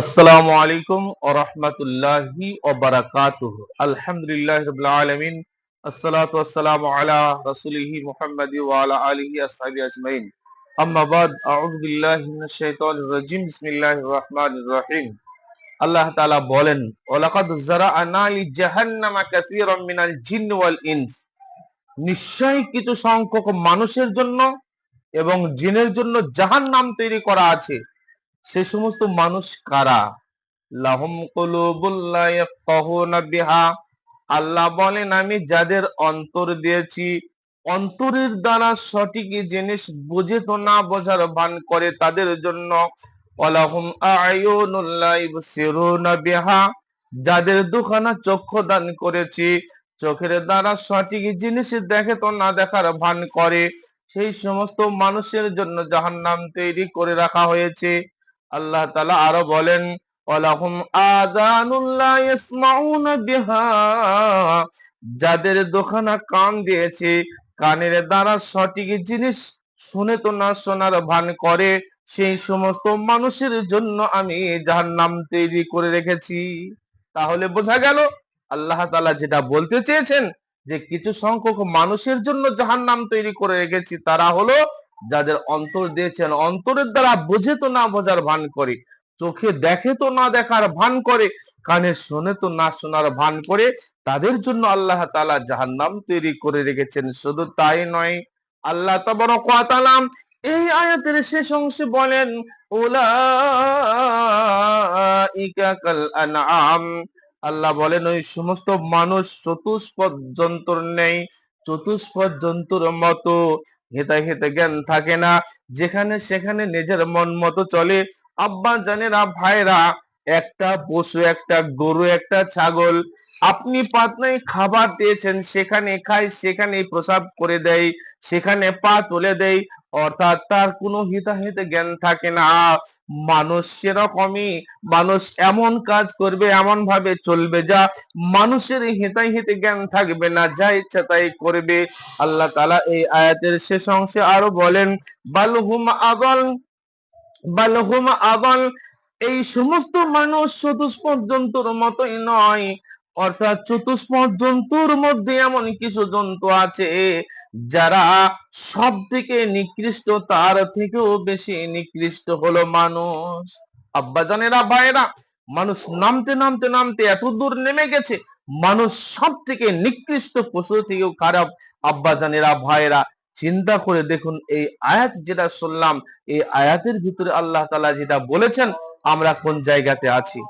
আসসালামু আলাইকুম ও রহমতুল্লাহি ও বারাকাতুহ। আলহামদুলিল্লাহ রাব্বিল আলামিন। আসসালাতু ওয়াসসালামু আলা রাসূলিহি মুহাম্মাদি ওয়া আলা আলিহি আসহাবি আজমাইন। আম্মা বাদ, আউযু আল্লাহ তাআলা বলেন, ওয়ালাকাদ যারা'না লি জাহান্নামা কাসীরাম মিনাল নিশ্চয়ই কিছু সংখ্যক মানুষের জন্য এবং জিনের জন্য জাহান্নাম তৈরি করা আছে। সে সমস্ত মানুষ কারা? লাহম বিহা। আল্লাহ বলেন, আমি যাদের অন্তর দিয়েছি, অন্তরের দ্বারা সঠিক জিনিস বুঝে তো না বোঝার ভান করে তাদের জন্য বিহা। যাদের দুখানা চক্ষু দান করেছি, চোখের দ্বারা সঠিক জিনিস দেখে তো না দেখার ভান করে, সেই সমস্ত মানুষের জন্য জাহান্নাম তৈরি করে রাখা হয়েছে। আল্লাহ তালা আরও বলেন যাদের দোকানা কান দিয়েছে, কানের দ্বারা সঠিক জিনিস শুনে তো না শোনার ভান করে, সেই সমস্ত মানুষের জন্য আমি জাহান্নাম তৈরি করে রেখেছি। তাহলে বোঝা গেল, আল্লাহ তালা যেটা বলতে চেয়েছেন যে, কিছু সংখ্যক মানুষের জন্য জাহান্নাম তৈরি করে রেখেছি, তারা হলো যাদের অন্তর দিয়েছেন, অন্তরের দ্বারা বোঝে তো না বোঝার ভান করে, চোখে দেখে তো না দেখার ভান করে, কানে শোনে তো না শোনার ভান করে, তাদের জন্য আল্লাহ তাআলা জাহান্নাম তৈরি করে রেখেছেন, শুধু তাই নয়, আল্লাহ তাবারকালাম এই আয়াতের শেষ অংশে বলেন আল্লাহ বলেন, ওই সমস্ত মানুষ চতুষ্পদ যন্ত্র নেই চতুষ্পদ জন্তুর মতো। হেতা হেতে জ্ঞান থাকে না। যেখানে সেখানে নিজের মন মতো চলে। আব্বা জানেরা ভাইরা একটা পশু, একটা গরু, একটা ছাগল। আপনি পাতনায় খাবার দিয়েছেন, সেখানে খায় সেখানে প্রসাব করে দেয়, সেখানে পা তুলে দেয়। অর্থাৎ তার কোনো হিতাহিত জ্ঞান থাকে না। মানুষ সেরকমই, মানুষ এমন কাজ করবে এমন ভাবে চলবে যা মানুষের হিতাহিত জ্ঞান থাকবে না, যা ইচ্ছা তাই করবে। আল্লাহ তালা এই আয়াতের শেষ অংশে আরও বলেন বালহুম আগল বালহুম আগল এই সমস্ত মানুষ চতুষ্পদ জন্তুর মতোই নয়। অর্থাৎ চতুষ্পদ জন্তুর মধ্যে এমন কিছু জন্তু আছে, যারা সব থেকে নিকৃষ্ট, তার থেকেও বেশি নিকৃষ্ট হলো মানুষ। আব্বাজানেরা ভাইরা মানুষ নামতে নামতে নামতে এত দূর নেমে গেছে, মানুষ সব থেকে নিকৃষ্ট পশু থেকেও খারাপ। আব্বাজানেরা ভাইরা চিন্তা করে দেখুন, এই আয়াত যেটা শুনলাম, এই আয়াতের ভিতরে আল্লাহ তালা যেটা বলেছেন, আমরা কোন জায়গাতে আছি?